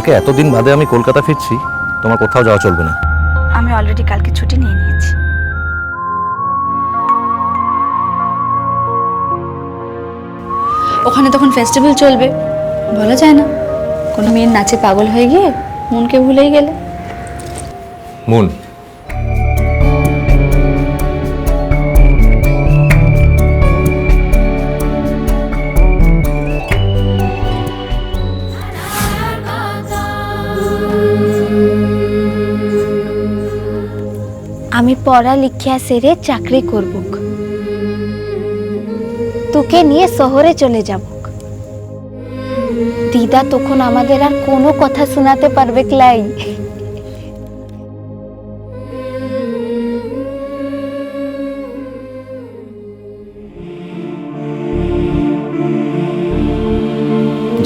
কালকে এতদিন বাদে আমি কলকাতা ফিরছি তোমার কোথাও যাওয়া চলবে না। আমি অলরেডি কালকে ছুটি নিয়ে নিয়েছি। ওখানে তখন ফেস্টিভ্যাল চলবে। বলা যায় না। কোনো মেয়ের নাচে পাগল হয়ে গিয়ে মনকে ভুলেই গেলে। মুন আমি পড়া লিখিয়া সেরে চাকরি করব তোকে নিয়ে শহরে চলে যাব দিদা তখন আমাদের আর কোনো কথা শোনাতে পারবে ক্লাই।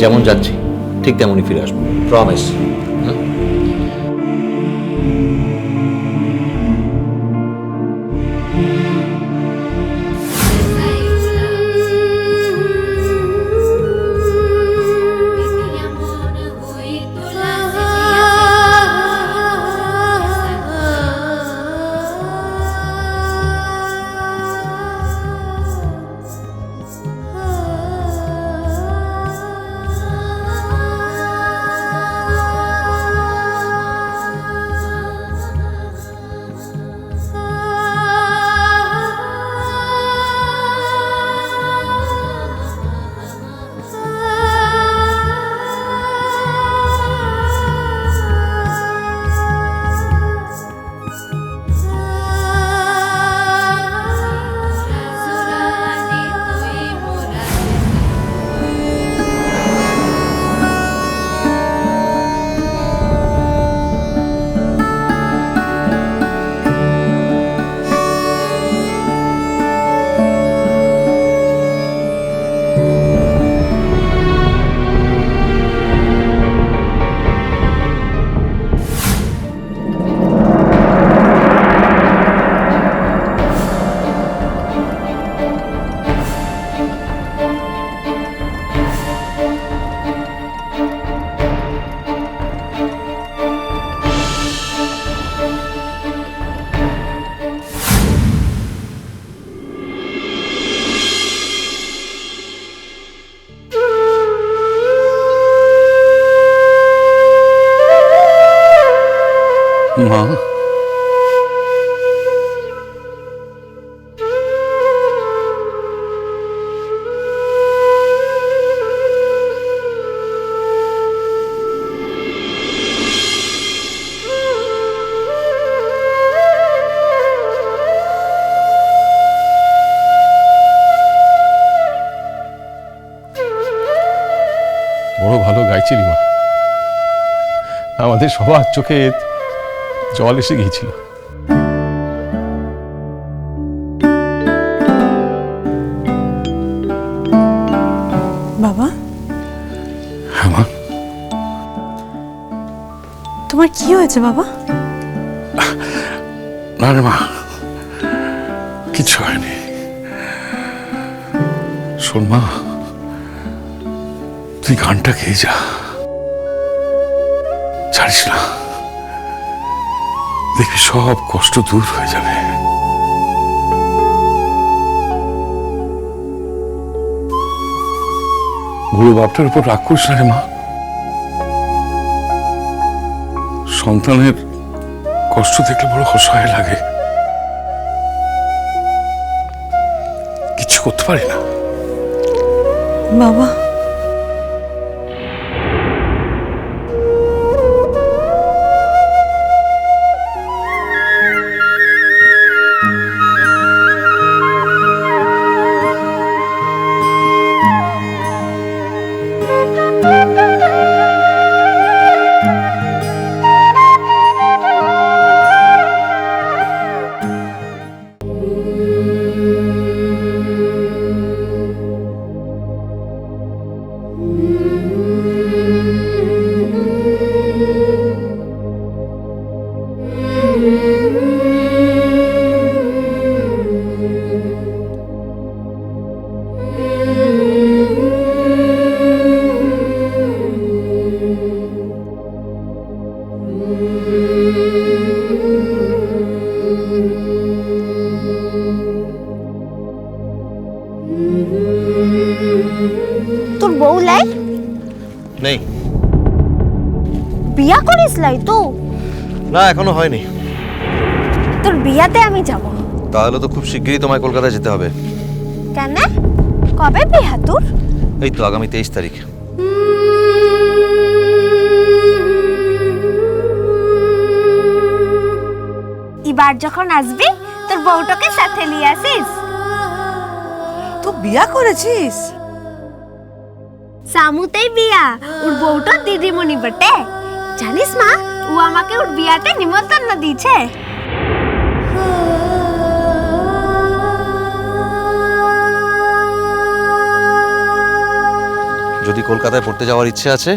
যেমন যাচ্ছি, ঠিক তেমনই ফিরে আসব। প্রমিস মা। বড় ভালো গাইছিলি মা। আমাদের সবার চোখে জল এসে গিয়েছিল। বাবা? হ্যাঁ মা। তোমার কি হয়েছে বাবা? না রে মা। কিচ্ছু হয়নি। শোন মা। তুই গানটা খেয়ে যা। ছাড়িস না। দেখবি সব কষ্ট দূর হয়ে যাবে। বুড়ো বাপটার উপর রাগ করিস না রে মা। সন্তানের কষ্ট দেখলে বড় অসহায় লাগে। কিছু করতে পারি না। বাবা। তোর বউ লাই নেই বিয়া করিস লাই তো না এখনও হয়নি। তোর বিয়াতে আমি যাব। তাহলে তো খুব শিগগিরই তোমায় কলকাতায় যেতে হবে। কেন? কবে বিয়া তোর? এই তো আগামী তেইশ তারিখ। এবার যখন আসবি তোর বউটাকে সাথে নিয়ে আসিস। তুই বিয়া করেছিস? সামুতেই বিয়া ওর বউটা দিদিমণি বটে। জানিস মা ও আমাকে ওর বিয়াতে নিমন্ত্রণ দিয়েছে। যদি কলকাতায় পড়তে যাওয়ার ইচ্ছে আছে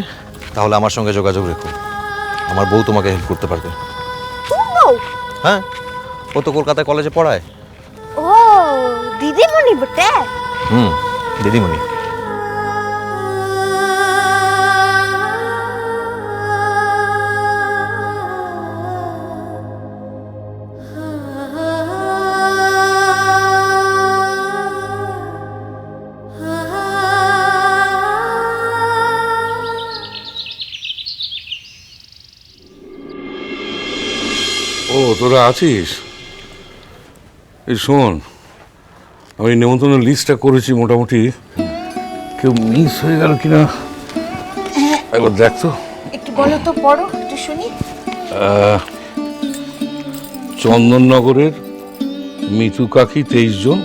তাহলে আমার সঙ্গে যোগাযোগ রেখো। আমার বউ তোমাকে হেল্প করতে পারবে। হ্যাঁ ও তো কলকাতায় কলেজে পড়ায়। ও দিদিমণি বটে? হুম দিদিমণি। তোরা আছিস? এই শোন আমি নেমন্তন্ন লিস্টটা করেছি মোটামুটি। কেউ মিস হয়ে গেল কিনা? একবার দেখ তো। একটু বলো তো পড়ো একটু শুনি। চন্দননগরের মিতু কাকি তেইশ জন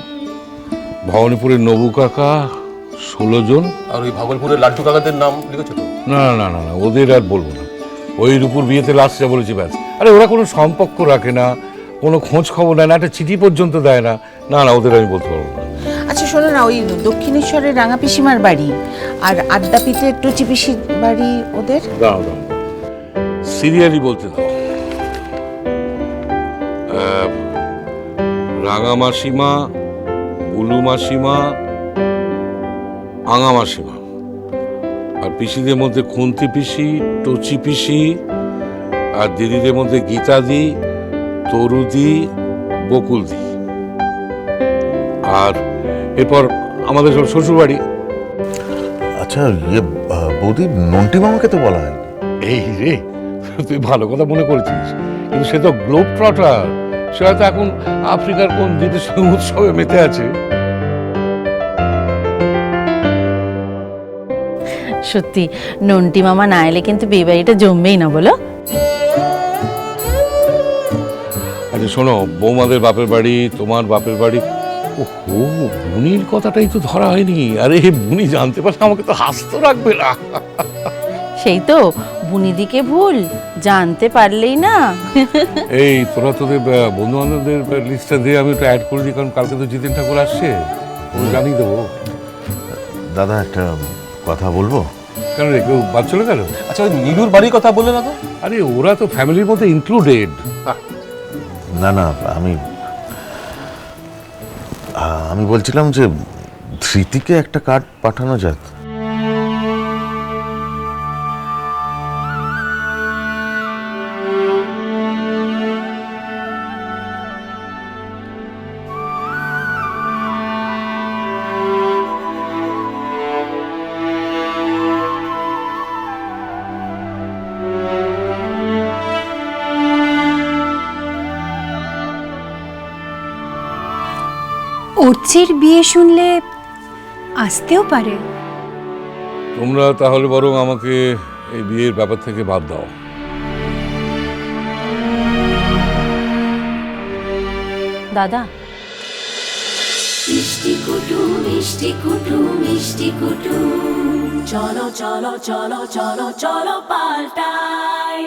ভবানীপুরের নবু কাকা ষোলো জন। আর ওই ভাগলপুরের লাড্ডু কাকাদের নাম লিখেছো তো? না না না না ওদের আর বলব না। ওই রূপুর বিয়েতে লাস্ট যা বলেছি ব্যাস। আরে ওরা কোনো সম্পর্ক রাখে না কোনো খোঁজ খবর নেয় না একটা চিঠি পর্যন্ত দেয় না। না না ওদের আমি বলতে পারব না। আচ্ছা শোনো না ওই দক্ষিণেশ্বরের রাঙা পিসিমার বাড়ি আর আদ্যাপীঠের টুচি পিসির বাড়ি ওদের? দাও দাও। সিরিয়ালি বলতে দাও। রাঙা মাসিমা বুলু মাসিমা আঙা মাসিমা। আর পিসিদের মধ্যে খুন্তি পিসি টচি পিসি আর দিদিদের মধ্যে গীতাদি তরুদি বকুলদি আর এরপর আমাদের সব শ্বশুরবাড়ি। আচ্ছা ইয়ে বৌদি নন্টি মামাকে তো বলা হয় এই রে তুই ভালো কথা মনে করেছিস। কিন্তু সে তো গ্লোব ট্রটার। সে হয়তো এখন আফ্রিকার কোন দ্বীপে উৎসবে মেতে আছে। সত্যি নন্টি মামা না এলে কিন্তু বিয়ে বাড়িটা জমবেই না বলো। আচ্ছা শোনো বৌমাদের বাপের বাড়ি তোমার বাপের বাড়ি। ও বুনির কথাটাই তো ধরা হয়নি। আরে বুনি জানতে পারলে আমাকে তো হাসতে রাখবে না। সেই তো বুনিদিকে ভুল জানতে পারলেই না। এই তোরা তোদের বন্ধু বান্ধবদের লিস্টটা দিয়ে আমি ওটা অ্যাড করে দিই কারণ কালকে তো জিতেন ঠাকুর আসছে। ও জানিয়ে দেবো। দাদা একটা কথা বলব? কেন রে কেউ বাদ চলে গেল? আচ্ছা ওই নীলুর বাড়ির কথা বলে না তো? আরে ওরা তো ফ্যামিলির মধ্যে ইনক্লুডেড না না আমি আমি বলছিলাম যে ধৃতিকে একটা কার্ড পাঠানো যাক। উর্চির বিয়ে শুনলে আসতেও পারে। তোমরা তাহলে বরং আমাকে এই বিয়ের ব্যাপার থেকে বাদ দাও। দাদা। মিষ্টি কুটুম মিষ্টি কুটুম মিষ্টি কুটুম চলো চলো চলো চলো চলো পাল্টাই।